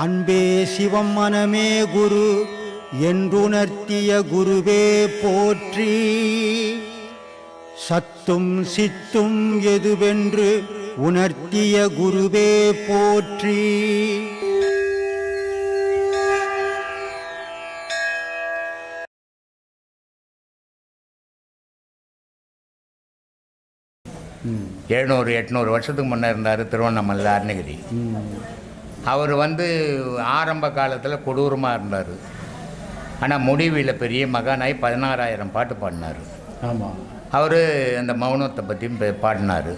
அன்பே சிவம் மனமே குரு என்றுணர்த்திய குருவே போற்றி. சத்தும் சித்தும் எதுவென்று உணர்த்திய குருவே போற்றி. எழுநூறு எட்நூறு வருஷத்துக்கு முன்னே இருந்தார் திருவண்ணாமலை அருணகிரி. அவர் வந்து ஆரம்ப காலத்தில் கொடூரமாக இருந்தார். ஆனால் முடிவில் பெரிய மகானாய் பதினாறாயிரம் பாட்டு பாடினார். ஆமாம் அவர் அந்த மௌனத்தை பற்றியும் பாடினார்.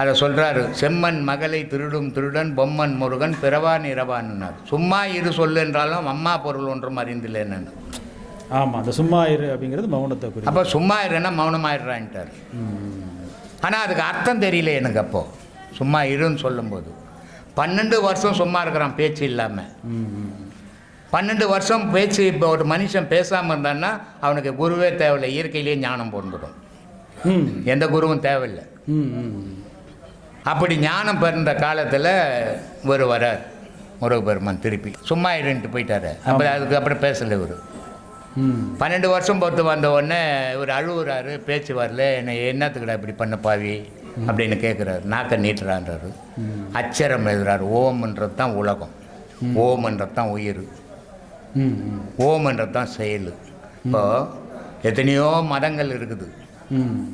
அதை சொல்கிறாரு செம்மன் மகளை திருடும் திருடன் பொம்மன் முருகன் பிறவான் இரவான்னார் சும்மா இரு சொல்லு என்றாலும் அம்மா பொருள் ஒன்றும் அறிந்தில்லைன்னு. ஆமாம் அந்த சும்மா இரு அப்படிங்கிறது மௌனத்தை குறி. அப்போ சும்மா இருன்னா மௌனமாயிடுறான்ட்டார். ஆனால் அதுக்கு அர்த்தம் தெரியல எனக்கு அப்போ. சும்மா இருன்னு சொல்லும்போது. பன்னெண்டு வருஷம் சும்மா இருக்கிறான் பேச்சு இல்லாமல் பன்னெண்டு வருஷம் பேச்சு இப்போ ஒரு மனுஷன் பேசாமல் இருந்தான்னா அவனுக்கு குருவே தேவையில்லை இயற்கையிலேயே ஞானம் பிறந்துடும் ம். எந்த குருவும் தேவையில்லை. அப்படி ஞானம் பிறந்த காலத்தில் ஒரு வரார் முருகப்பெருமான் திருப்பி. சும்மா இருன்ட்டு போயிட்டாரு. அப்புறம் பேசலை இவர். பன்னெண்டு வருஷம் பொறுத்து வந்த உடனே இவர் அழுகுறாரு பேச்சு வரல என்னை என்னத்துக்குடா இப்படி பண்ண பாவி? அப்படின்னு கேட்குறாரு நாக்க நீட்டுறான்றாரு. அச்சரம் எழுதுறாரு. ஓம்ன்றது தான் உலகம். ஓம்ன்றது தான் உயிர். ஓம்ன்றது தான் செயல். இப்போ எத்தனையோ மதங்கள் இருக்குது.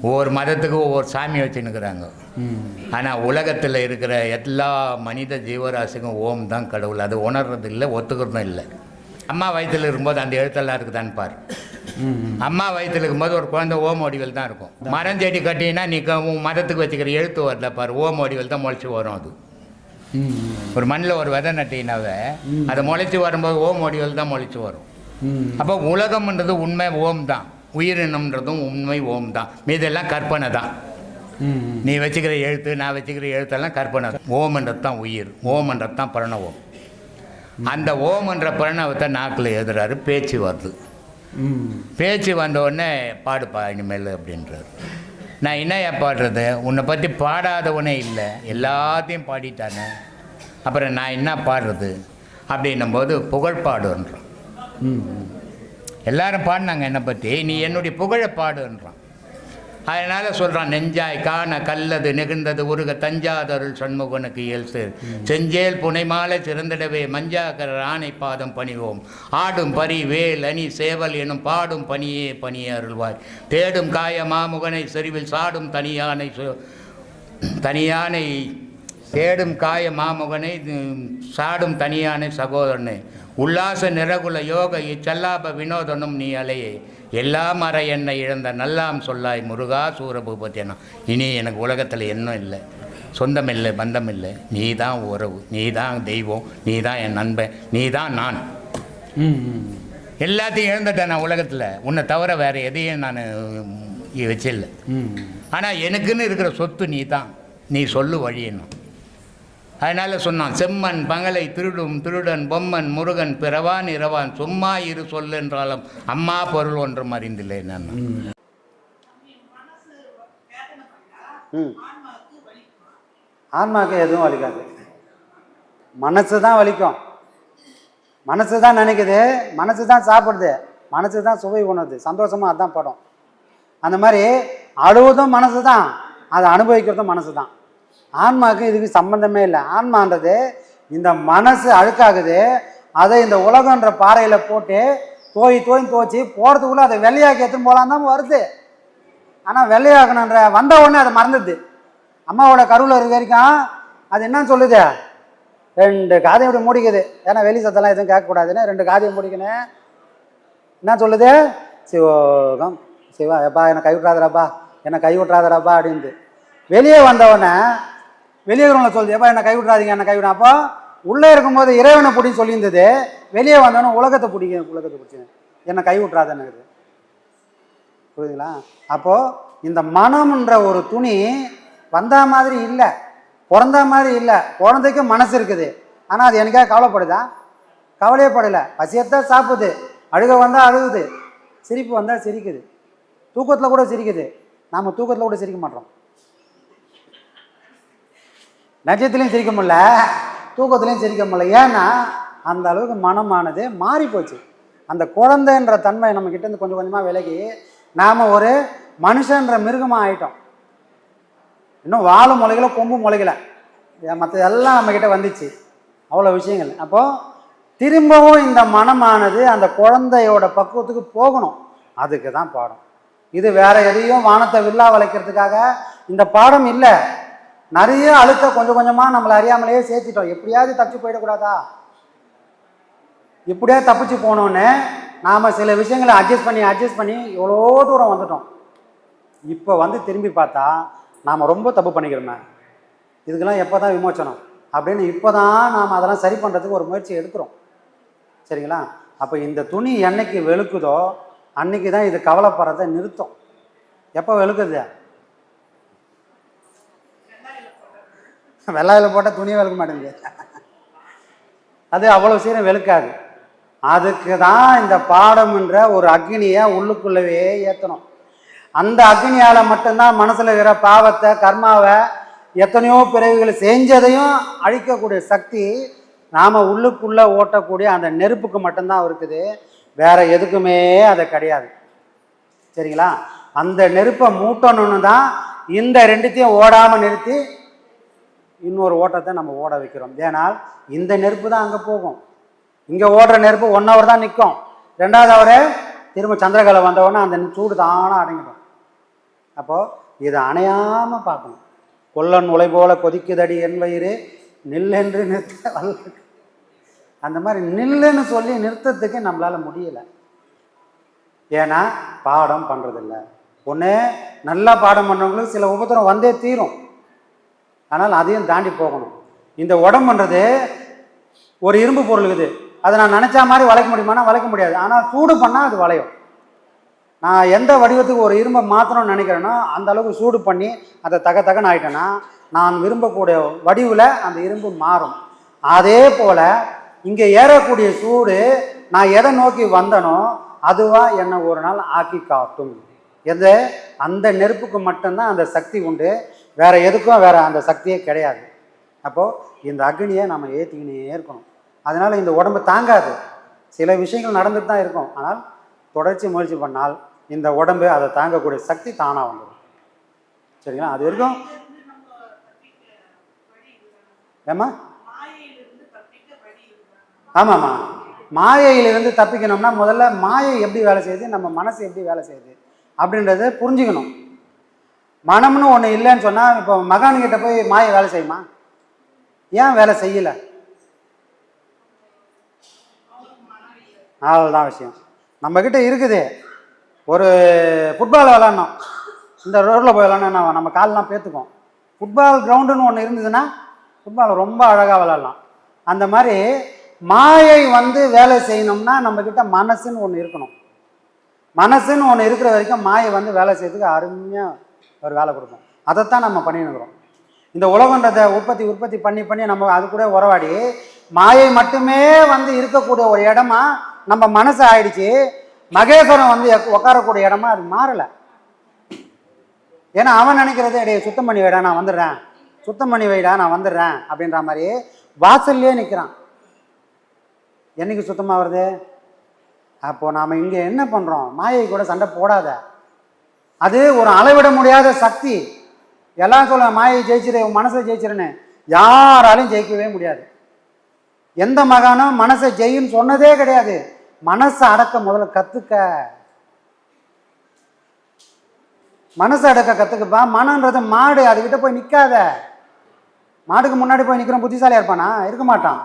ஒவ்வொரு மதத்துக்கும் ஒவ்வொரு சாமி வச்சுன்னுக்குறாங்க. ஆனால் உலகத்தில் இருக்கிற எல்லா மனித ஜீவராசிக்கும் ஓம் தான் கடவுள். அது உணர்றது இல்லை ஒத்துக்கிறதும் இல்லை. அம்மா வயிற்றில் இருக்கும்போது அந்த எழுத்தெல்லாம் இருக்குதான்னு பாரு. அம்மா வயிற்றில் இருக்கும்போது ஒரு குழந்தை ஓம் வடிவில் தான் இருக்கும். மரம் செடி கட்டினா நீ உன் மதத்துக்கு வச்சுக்கிற எழுத்து வரல பாரு. ஓம் வடிவில் தான் முளைச்சி வரும் அது. ஒரு மண்ணில் ஒரு விதை நட்டினாவே அது முளைச்சி வரும்போது ஓம் வடிவில் தான் முளைச்சி வரும். அப்போ உலகம்ன்றது உண்மை ஓம் தான். உயிரினம்ன்றதும் உண்மை ஓம் தான். மீதெல்லாம் கற்பனை தான். நீ வச்சுக்கிற எழுத்து நான் வச்சுக்கிற எழுத்தெல்லாம் கற்பனை தான். ஓம்ன்றது தான் உயிர். ஓம்ன்றது தான் பிரணவம். அந்த ஓம்ன்ற பிரணவத்தை நாக்கில் எழுதுறாரு பேச்சு வருது. பேச்சு வந்த உடனே பாடுப்பா இனிமேல் அப்படின்றாரு. நான் என்னையா பாடுறது? உன்னை பற்றி பாடாதவனே இல்லை. எல்லாத்தையும் பாடிட்டானே. அப்புறம் நான் என்ன பாடுறது? அப்படின்னும்போது புகழ் பாடுன்றான் எல்லாரும் பாடினாங்க என்னை பற்றி நீ என்னுடைய புகழை பாடுன்றான் அதனால் சொல்கிறான் நெஞ்சாய் காண கல்லது நெகிழ்ந்தது உருக தஞ்சாதருள் சண்முகனுக்கு இயல்சு. செஞ்சேல் புனைமாலை சிறந்திடவே மஞ்சாக்கர ஆணை பாதம் பணிவோம். ஆடும் பரி வேல் அணி சேவல் எனும் பாடும் பணியே பணியே அருள்வாய். தேடும் காய மாமுகனை செறிவில் சாடும் தனியானை தனியானை தேடும் காய மாமுகனை சாடும் தனியானை சகோதரனை. உல்லாச நிறகுல யோக இச்சல்லாப வினோதனும் நீ அலையே. எல்லாம் அற என்னை இழந்த நல்லாம் சொல்லாய் முருகா சூரபூபத்தியனா இனி எனக்கு உலகத்தில் என்ன இல்லை. சொந்தம் இல்லை பந்தம் இல்லை. நீ தான் உறவு நீ தான் தெய்வம் நீ தான் என் நண்பன் நீ தான் நான். எல்லாத்தையும் இழந்துட்டேன் நான் உலகத்தில். உன்னை தவிர வேறு எதையும் நான் வச்சில்லை. ஆனால் எனக்குன்னு இருக்கிற சொத்து நீ தான் நீ சொல்லு வழியணும் அதனால் சொன்னான் செம்மன் பங்கலை திருடும் திருடன் பொம்மன் முருகன் பிறவான் இரவான் சும்மா இரு சொல்லு என்றாலும் அம்மா பொருள் ஒன்றும் அறிந்தில்லை நான் ம். ஆன்மாவுக்கு எதுவும் வலிக்காது. மனசு தான் வலிக்கும். மனசு தான் நினைக்குது. மனசு தான் சாப்பிடுது. மனசு தான் சுவை உணருது. சந்தோஷமாக அதான் படம். அந்த மாதிரி அழுவதும் மனசு தான். அதை அனுபவிக்கிறதும் மனசு தான். ஆன்மாவுக்கு இதுக்கு சம்மந்தமே இல்லை. ஆன்மான்றது இந்த மனசு அழுக்காகுது. அதை இந்த உலகன்ற பாறையில் போட்டு தோய் தோய் தோய்ச்சி போகிறதுக்குள்ளே அதை வெள்ளையாக்கி எடுத்துன்னு போகலான் தான் வருது. ஆனால் வெள்ளையாக்கணுன்ற வந்த உடனே அதை மறந்துடுது. அம்மாவோட கருவில் இருக்க வரைக்கும் அது என்னன்னு சொல்லுது? ரெண்டு காதையும் இப்படி முடிக்குது. ஏன்னா வெளி சத்தெல்லாம் எதுவும் கேட்கக்கூடாதுன்னு ரெண்டு காதையும் முடிக்கணும் என்ன சொல்லுது? சிவகம். சிவா எப்பா என்னை கை விட்றாதடாப்பா என்னை கை விட்றாதடாப்பா அப்படின்ட்டு வெளியே வந்தவொடனே வெளியே இருக்கிறவங்கள சொல்லுது எப்போ என்னை கை விட்றாதீங்க என்னை கை அப்போ உள்ளே இருக்கும்போது இறைவனை பிடின்னு சொல்லியிருந்தது. வெளியே வந்தோடனே உலகத்தை பிடிக்கும் உலகத்தை பிடிச்சி. என்னை கைவிட்றாதன்னு புரியுதுங்களா? அப்போது இந்த மனம்ன்ற ஒரு துணி வந்த மாதிரி இல்லை பிறந்த மாதிரி இல்லை குழந்தைக்கு மனசு இருக்குது. ஆனால் அது எனக்காக கவலைப்படுதா? கவலையே படலை. பசியத்தான் சாப்பிடுது. அழுக வந்தால் அழுகுது. சிரிப்பு வந்தால் சிரிக்குது. தூக்கத்தில் கூட சிரிக்குது. நாம் தூக்கத்தில் கூட சிரிக்க மாட்டோம். நட்சத்திலையும் சிரிக்க முடியல தூக்கத்துலேயும் சிரிக்க முடியல. ஏன்னா அந்த அளவுக்கு மனமானது மாறி போச்சு அந்த குழந்தைன்ற தன்மை நம்ம கிட்டேருந்து கொஞ்சம் கொஞ்சமாக விலகி நாம் ஒரு மனுஷன்ற மிருகமாக ஆயிட்டோம். இன்னும் வாழும் முளைகளை கொம்பு முளைகளை மற்ற எல்லாம் நம்மக்கிட்ட வந்துச்சு. அவ்வளோ விஷயங்கள். அப்போது திரும்பவும் இந்த மனமானது அந்த குழந்தையோட பக்குவத்துக்கு போகணும். அதுக்கு தான் பாடம். இது வேற எதையும் வானத்தை வில்லா வளைக்கிறதுக்காக இந்த பாடம் இல்லை. நிறைய அழுத்த கொஞ்சம் கொஞ்சமாக நம்மளை அறியாமலேயே சேர்த்திட்டோம். எப்படியாவது தப்பிச்சு போயிடக்கூடாதா? இப்படியே தப்பிச்சு போனோன்னு நாம் சில விஷயங்களை அட்ஜஸ்ட் பண்ணி அட்ஜஸ்ட் பண்ணி எவ்வளோ தூரம் வந்துட்டோம். இப்போ வந்து திரும்பி பார்த்தா நாம் ரொம்ப தப்பு பண்ணிக்கிறோமே. இதுக்கெல்லாம் எப்போ தான் விமோச்சனம்? அப்படின்னு இப்போ தான் நாம் அதெல்லாம் சரி பண்ணுறதுக்கு ஒரு முயற்சி எடுக்கிறோம். சரிங்களா? அப்போ இந்த துணி என்னைக்கு வெளுக்குதோ அன்னைக்கு தான் இது கவலைப்படுறதை நிறுத்தும். எப்போ வெளுக்குது? வெள்ளாயில் போட்டால் துணியை வெளுக்க மாட்டேங்குது. அது அவ்வளோ சீரம் வெளுக்காது. அதுக்கு தான் இந்த பாடம்ன்ற ஒரு அக்னியை உள்ளுக்குள்ளவே ஏற்றணும் அந்த அக்னியால் மட்டும்தான் மனசில் இருக்கிற பாவத்தை கர்மாவை எத்தனையோ பிறகுகள் செஞ்சதையும் அழிக்கக்கூடிய சக்தி நாம் உள்ளுக்குள்ளே ஓட்டக்கூடிய அந்த நெருப்புக்கு மட்டும்தான் இருக்குது. வேறு எதுக்குமே அது கிடையாது. சரிங்களா? அந்த நெருப்பை மூட்டணும்னு தான் இந்த ரெண்டுத்தையும் ஓடாமல் நிறுத்தி இன்னொரு ஓட்டத்தை நம்ம ஓட வைக்கிறோம். ஏனால் இந்த நெருப்பு தான் அங்கே போகும். இங்கே ஓடுற நெருப்பு ஒன் ஹவர் தான் நிற்கும் ரெண்டாவது அவரே திரும்ப சந்திரகலை வந்தவொடனே அந்த சூடு தானாக அடங்கிடும். அப்போது இதை அணையாமல் பார்க்கணும். கொல்லன் உலை போல கொதிக்குதடி என் வயிறு நில்லென்று நிறுத்த வல்ல அந்த மாதிரி நில்லுன்னு சொல்லி நிறுத்தத்துக்கு நம்மளால் முடியலை. ஏன்னா பாடம் பண்ணுறதில்ல ஒன்று நல்லா பாடம் பண்ணுறவங்களுக்கு சில உபத்திரம் வந்தே தீரும். ஆனால் அதையும் தாண்டி போகணும். இந்த உடம்புன்றது ஒரு இரும்பு பொருள் இருக்குது அதை நான் நினச்சா மாதிரி வளைக்க முடியுமானா வளைக்க முடியாது. ஆனால் சூடு பண்ணால் அது வளையும். நான் எந்த வடிவத்துக்கு ஒரு இரும்பை மாற்றணும்னு நினைக்கிறேனோ அந்த அளவுக்கு சூடு பண்ணி அதை தக தகன்னு ஆகிட்டேன்னா நான் விரும்பக்கூடிய வடிவில் அந்த இரும்பு மாறும். அதே போல் இங்கே ஏறக்கூடிய சூடு நான் எதை நோக்கி வந்தனோ அதுவாக என்னை ஒரு நாள் ஆக்கி காட்டும். எது? அந்த நெருப்புக்கு மட்டும்தான் அந்த சக்தி உண்டு. வேறு எதுக்கும் வேறு அந்த சக்தியே கிடையாது. அப்போது இந்த அக்னியை நம்ம ஏற்றிக்கினே இருக்கணும். அதனால் இந்த உடம்பு தாங்காது. சில விஷயங்கள் நடந்துட்டு தான் இருக்கும். ஆனால் தொடர்ச்சி முயற்சி பண்ணால் இந்த உடம்பு அதை தாங்கக்கூடிய சக்தி தானாக வந்துடும். சரிங்களா? அது வரைக்கும் ஏம்மா? ஆமாம்மா. மாயையிலிருந்து தப்பிக்கணும்னா முதல்ல மாயை எப்படி வேலை செய்யுது? நம்ம மனசு எப்படி வேலை செய்யுது? அப்படின்றத புரிஞ்சுக்கணும். மனம்னு ஒன்று இல்லைன்னு சொன்னால் இப்போ மகான்கிட்ட போய் மாயை வேலை செய்யுமா? ஏன் வேலை செய்யலை? அவ்வளோதான் விஷயம். நம்மக்கிட்ட இருக்குது. ஒரு ஃபுட்பால் விளாட்ணும் இந்த ரோட்டில் போய் விளாட்னா நம்ம கால்லாம் பேத்துக்கும் ஃபுட்பால் கிரவுண்டுன்னு ஒன்று இருந்ததுன்னா ஃபுட்பால் ரொம்ப அழகாக விளாட்லாம் அந்த மாதிரி மாயை வந்து வேலை செய்யணும்னா நம்மக்கிட்ட மனசுன்னு ஒன்று இருக்கணும். மனசுன்னு ஒன்று இருக்கிற வரைக்கும் மாயை வந்து வேலை செய்யறதுக்கு அருமையாக ஒரு வேலை கொடுக்கும். அதைத்தான் நம்ம பண்ணின்னு இருக்கிறோம் இந்த உலகன்றதை உற்பத்தி உற்பத்தி பண்ணி பண்ணி நம்ம அது கூட உறவாடி மாயை மட்டுமே வந்து இருக்கக்கூடிய ஒரு இடமா நம்ம மனசு ஆயிடுச்சு. மகேஸ்வரன் வந்து எக்- உட்காரக்கூடிய இடமா அது மாறலை. ஏன்னா அவன் நினைக்கிறது இடையே சுத்தம் பண்ணி வைடா நான் வந்துடுறேன். சுத்தம் பண்ணி வைடா நான் வந்துடுறேன். அப்படின்ற மாதிரி வாசல்லையே நிற்கிறான் என்னைக்கு சுத்தமாக வருது? அப்போ நாம் இங்கே என்ன பண்ணுறோம் மாயை கூட சண்டை போடாத. அது ஒரு அளவிட முடியாத சக்தி. எல்லாம் சொல்ல மாயை ஜெயிச்சிரு உன் மனசை ஜெயிச்சிருன்னு. யாராலையும் ஜெயிக்கவே முடியாது. எந்த மகானும் மனசை ஜெயின்னு சொன்னதே கிடையாது. மனசை அடக்க முதல்ல கற்றுக்க மனசை அடக்க கற்றுக்கப்பா மனன்றது மாடு அதுக்கிட்ட போய் நிற்காத மாடுக்கு முன்னாடி போய் நிற்கிறோம் புத்திசாலியாக இருப்பானா? இருக்க மாட்டான்.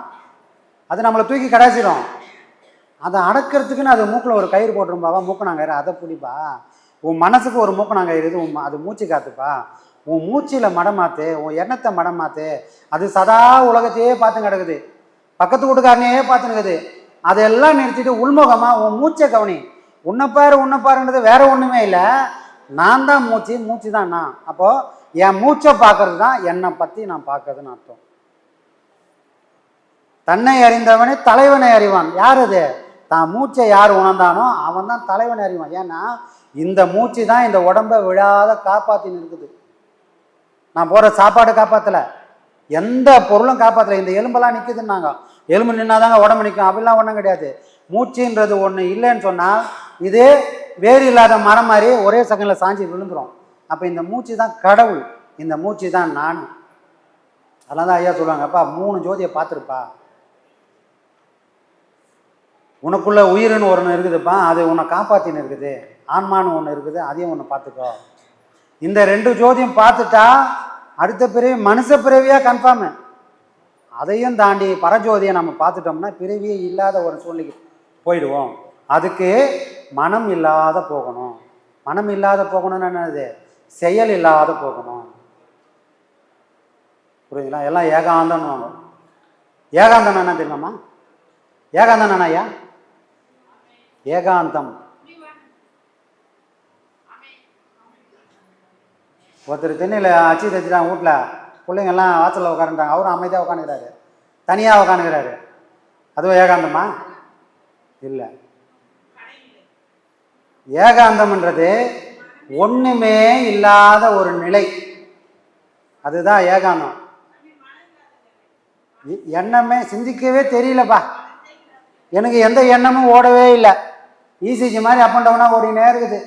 அது நம்மளை தூக்கி கடாசிடும். அதை அடக்கிறதுக்குன்னு அது மூக்கில் ஒரு கயிறு போட்டுருப்பாவா மூக்கணாங்கயிறு அதை பிடிப்பா. உன் மனசுக்கு ஒரு மூக்கணாங்கயிறு இது உன் அது மூச்சு காத்துப்பா. உன் மூச்சில் மடம் உன் எண்ணத்தை மடம் அது சதா உலகத்தையே பார்த்து கிடக்குது. பக்கத்து வீட்டுக்காரனையே பார்த்துனுக்குது அதெல்லாம் நிறுத்திட்டு உள்முகமாக உன் மூச்சை கவனி. உன்னை உன்னைப்பாருன்றது வேற ஒன்றுமே இல்லை. நான் தான் மூச்சு மூச்சு தான் நான். அப்போது என் மூச்சை பார்க்கறது தான் என்னை பற்றி நான் பார்க்கறதுன்னு அர்த்தம். தன்னை அறிந்தவனே தலைவனை அறிவான். யார் அது? தான் மூச்சை யார் உணர்ந்தானோ அவன் தான் தலைவனை அறிவான். ஏன்னா இந்த மூச்சு தான் இந்த உடம்பை விழாத காப்பாற்றின்னு இருக்குது. நான் போகிற சாப்பாடு காப்பாற்றலை எந்த பொருளும் காப்பாற்றல இந்த எலும்பெல்லாம் நிற்குதுன்னாங்க எலும்பு நின்னாதாங்க உடம்பு நிற்கும் அப்படிலாம் ஒன்றும் கிடையாது. மூச்சுன்றது ஒன்று இல்லைன்னு சொன்னால் இது வேறு இல்லாத மரம் மாதிரி ஒரே செகண்டில் சாஞ்சி விழுந்துரும். அப்போ இந்த மூச்சு தான் கடவுள். இந்த மூச்சு தான் நான் அதெல்லாம் தான் ஐயா சொல்லுவாங்க. அப்பா மூணு ஜோதியை பார்த்துருப்பா. உனக்குள்ள உயிர்னு ஒன்று இருக்குதுப்பா. அது உன்னை காப்பாற்றின்னு இருக்குது. ஆன்மான்னு ஒன்று இருக்குது அதையும் ஒன்று பார்த்துக்கோ. இந்த ரெண்டு ஜோதியும் பார்த்துட்டா அடுத்த பிறவி மனுஷ பிறவியாக கன்ஃபார்மு அதையும் தாண்டி பரஜோதியை நம்ம பார்த்துட்டோம்னா பிறவியே இல்லாத ஒரு சூழ்நிலைக்கு போயிடுவோம். அதுக்கு மனம் இல்லாத போகணும். மனம் இல்லாத போகணும்னு என்னது? செயல் இல்லாத போகணும். புரியுதுங்களா? எல்லாம் ஏகாந்தம்னு ஏகாந்தம் என்ன தெரியுமாம்மா? ஏகாந்தம் என்ன ஐயா ஏகாந்தம். ஒருத்தர் சென்னையில் அச்சு தச்சுட்டாங்க வீட்டில் பிள்ளைங்கள்லாம் வாசலில் உட்காந்துட்டாங்க அவரும் அமைதியாக உட்காந்துக்கிறாரு தனியாக உட்காந்துக்கிறாரு அதுவும் ஏகாந்தமா? இல்லை. ஏகாந்தம்ன்றது ஒன்றுமே இல்லாத ஒரு நிலை. அதுதான் ஏகாந்தம். எண்ணமே சிந்திக்கவே தெரியலப்பா. எனக்கு எந்த எண்ணமும் ஓடவே இல்லை. இசிஜி மாதிரி அப் அண்ட் டவுனாக ஓடினே இருக்குது.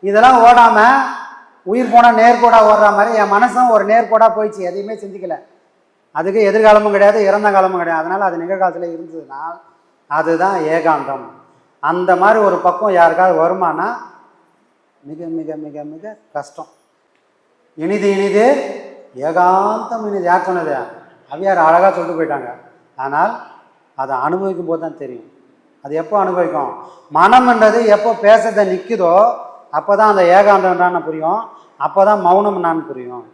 இதெல்லாம் ஓடாமல் உயிர் போனால் நேர்கோடாக ஓடுற மாதிரி என் மனசும் ஒரு நேர்கோடாக போயிடுச்சு. எதையுமே சிந்திக்கல. அதுக்கு எதிர்காலமும் கிடையாது இறந்த காலமும் கிடையாது. அதனால் அது நிகழ்காலத்தில் இருந்ததுன்னா அதுதான் ஏகாந்தம். அந்த மாதிரி ஒரு பக்கம் யாருக்காவது வருமானா மிக மிக மிக மிக கஷ்டம். இனிது இனிது ஏகாந்தம் இனிது. யார் சொன்னது? அவ்வியார் அழகாக சொல்லிட்டு போயிட்டாங்க. ஆனால் அதை அனுபவிக்கும் போது தான் தெரியும். அது எப்போ அனுபவிக்கும்? மனம்ன்றது எப்போ பேசுறத நிற்குதோ அப்போ தான் அந்த ஏகாந்தம்டான்னு புரியும். அப்போ தான் மௌனம் என்னான்னு புரியும்.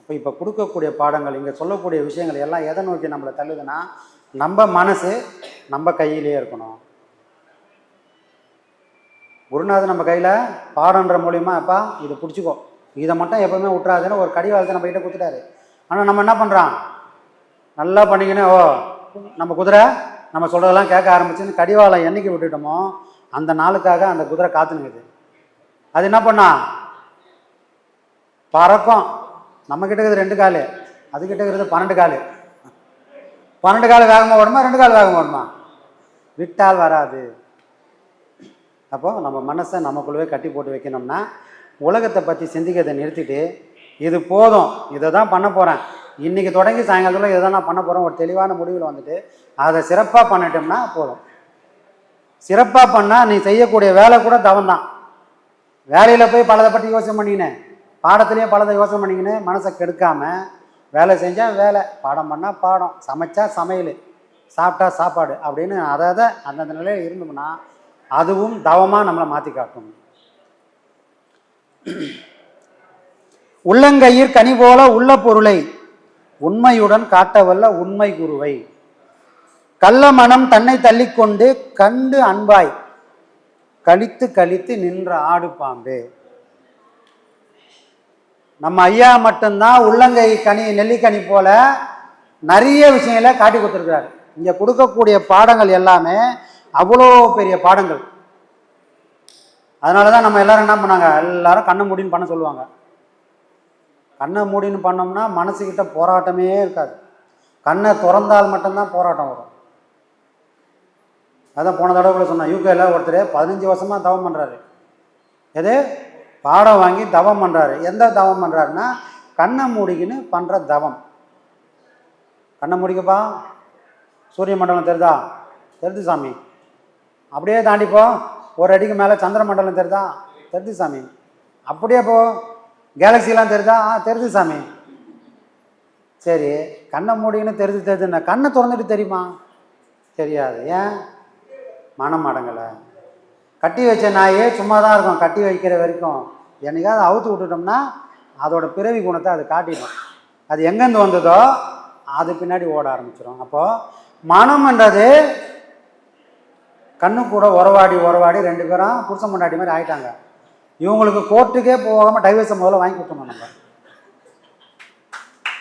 இப்போ இப்போ கொடுக்கக்கூடிய பாடங்கள் இங்கே சொல்லக்கூடிய விஷயங்கள் எல்லாம் எதை நோக்கி நம்மளை தள்ளுதுன்னா நம்ம மனசு நம்ம கையிலேயே இருக்கணும். குருநாதர் நம்ம கையில் பாடன்ற மூலியமாக அப்பா இதை பிடிச்சிக்கோ. இதை மட்டும் எப்பவுமே விட்றாதுன்னு ஒரு கடிவாளத்தை நம்ம கிட்ட கொடுத்துட்டாரு ஆனால் நம்ம என்ன பண்ணுறான் நல்லா பண்ணிக்கினே ஓ நம்ம குதிரை நம்ம சொல்கிறதெல்லாம் கேட்க ஆரம்பிச்சுன்னு கடிவாளம் என்றைக்கு விட்டுட்டோமோ அந்த நாளுக்காக அந்த குதிரை காத்துனுக்குது. அது என்ன பண்ணா? பறக்கும். நம்ம கிட்ட இருக்குது ரெண்டு கால். அது கிட்ட இருக்கிறது பன்னெண்டு கால். பன்னெண்டு கால் வேகமாக ஓடுமா? ரெண்டு கால் வேகமாக ஓடுமா? விட்டால் வராது. அப்போ நம்ம மனசை நமக்குள்ளவே கட்டி போட்டு வைக்கணும்னா உலகத்தை பற்றி சிந்திக்கிறதை நிறுத்திட்டு இது போதும். இதை தான் பண்ண போகிறேன் இன்றைக்கி தொடங்கி சாயங்காலத்தில் இதை தான் நான் பண்ண போகிறேன் ஒரு தெளிவான முடிவில் வந்துட்டு அதை சிறப்பாக பண்ணிட்டோம்னா போதும். சிறப்பாக பண்ணால் நீ செய்யக்கூடிய வேலை கூட தவம் தான் வேலையில் போய் பலதை பற்றி யோசனை பண்ணிக்கினேன் பாடத்துலேயே பலதை யோசனை பண்ணிக்கினு மனசை கெடுக்காம வேலை செஞ்சால் வேலை பாடம் பண்ணால் பாடம் சமைச்சா சமையல் சாப்பிட்டா சாப்பாடு அப்படின்னு அதை அதை அந்தந்த நிலையில் இருந்தோம்னா அதுவும் தவமாக நம்மளை மாற்றி காட்டும். உள்ளங்கையிற் கனி போல உள்ள பொருளை உண்மையுடன் காட்டவல்ல உண்மை குருவை. கள்ள மனம் தன்னை தள்ளிக்கொண்டு கண்டு அன்பாய் கழித்து கழித்து நின்ற ஆடு பாம்பு. நம்ம ஐயா மட்டும்தான் உள்ளங்கை கனி நெல்லிக்கனி போல நிறைய விஷயங்களை காட்டி கொடுத்துருக்கிறார். இங்கே கொடுக்கக்கூடிய பாடங்கள் எல்லாமே அவ்வளோ பெரிய பாடங்கள். அதனால தான் நம்ம எல்லாரும் என்ன பண்ணாங்க? எல்லாரும் கண்ணை மூடின்னு பண்ண சொல்லுவாங்க. கண்ணை மூடின்னு பண்ணோம்னா மனசுக்கிட்ட போராட்டமே இருக்காது. கண்ணை திறந்தால் மட்டும்தான் போராட்டம் வரும். அதான் போன தடவை கூட சொன்னேன் யூகேல ஒருத்தர் பதினஞ்சு வருஷமாக தவம் பண்ணுறாரு எது? பாடம் வாங்கி தவம் பண்ணுறாரு எந்த தவம் பண்ணுறாருன்னா கண்ணை மூடிக்கின்னு பண்ணுற தவம். கண்ணை மூடிக்கப்பா. சூரிய மண்டலம் தெரிதா? தெரிது சாமி. அப்படியே தாண்டிப்போ ஒரு அடிக்கு மேலே சந்திர மண்டலம் தெரிதா? தெரிது சாமி. அப்படியே போ. கேலக்சிலாம் தெரிதா? ஆ தெரிது சாமி. சரி கண்ணை மூடிக்கின்னு தெரிது தெரிதுன்னா கண்ணை திறந்துட்டு தெரியுமா? தெரியாது. ஏன்? மனம் அடங்கலை கட்டி வச்ச நாயே சும்மா தான் இருக்கும் கட்டி வைக்கிற வரைக்கும். என்னைக்காவது அவுத்து விட்டுட்டோம்னா அதோட பிறவி குணத்தை அது காட்டிடும். அது எங்கேருந்து வந்ததோ அது பின்னாடி ஓட ஆரம்பிச்சிடும் அப்போது மனம்ன்றது கண்ணு கூட உறவாடி உறவாடி ரெண்டு பேரும் புருஷன் முன்னாடி மாதிரி ஆயிட்டாங்க. இவங்களுக்கு கோர்ட்டுக்கே போகாமல் டைவர்ஸை முதல்ல வாங்கி கொடுத்தோம் நம்ம.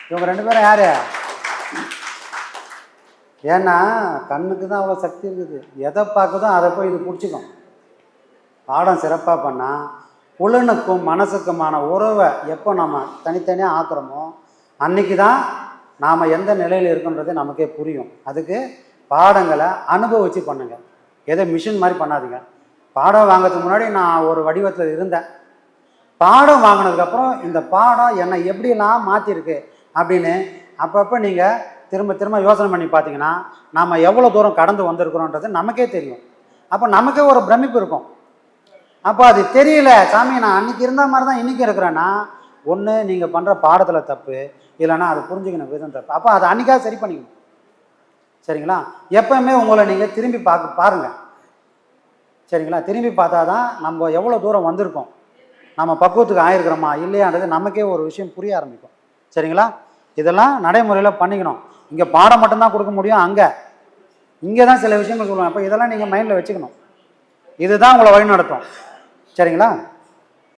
இவங்க ரெண்டு பேரும் யார்? ஏன்னா கண்ணுக்கு தான் அவ்வளோ சக்தி இருக்குது. எதை பார்க்குதோ அதை போய் இது பிடிச்சிக்கும். பாடம் சிறப்பாக பண்ணால் புலனுக்கும் மனசுக்குமான உறவை எப்போ நம்ம தனித்தனியாக ஆக்குறோமோ அன்னைக்கு தான் நாம் எந்த நிலையில் இருக்கின்றதே நமக்கே புரியும். அதுக்கு பாடங்களை அனுபவிச்சு பண்ணுங்க. எதை மிஷின் மாதிரி பண்ணாதீங்க. பாடம் வாங்கிறதுக்கு முன்னாடி நான் ஒரு வடிவத்தில் இருந்தேன். பாடம் வாங்கினதுக்கப்புறம் இந்த பாடம் என்னை எப்படிலாம் மாற்றிருக்கு அப்படின்னு அப்பப்போ நீங்கள் திரும்ப திரும்ப யோசனை பண்ணி பார்த்தீங்கன்னா நாம் எவ்வளோ தூரம் கடந்து வந்திருக்கிறோன்றது நமக்கே தெரியும். அப்போ நமக்கே ஒரு பிரமிப்பு இருக்கும். அப்போ அது தெரியல. சாமி நான் அன்னைக்கு இருந்த மாதிரி தான் இன்றைக்கி இருக்கிறேன்னா ஒன்று நீங்கள் பண்ணுற பாடத்தில் தப்பு. இல்லைன்னா அதை புரிஞ்சுக்கணும் விதம் தப்பு. அப்போ அதை அன்றைக்காக சரி பண்ணிக்கணும். சரிங்களா? எப்பவுமே உங்களை நீங்கள் திரும்பி பார்க்க பாருங்கள் சரிங்களா? திரும்பி பார்த்தா தான் நம்ம எவ்வளோ தூரம் வந்திருக்கோம். நம்ம பக்குவத்துக்கு ஆயிருக்கிறோமா இல்லையான்றது நமக்கே ஒரு விஷயம் புரிய ஆரம்பிக்கும். சரிங்களா? இதெல்லாம் நடைமுறையில் பண்ணிக்கணும். இங்கே பாடம் மட்டும்தான் கொடுக்க முடியும் அங்கே. இங்கே தான் சில விஷயங்கள் சொல்லுவாங்க. அப்போ இதெல்லாம் நீங்கள் மைண்டில் வச்சுக்கணும். இதுதான் உங்களை வழி நடத்தும் சரிங்களா?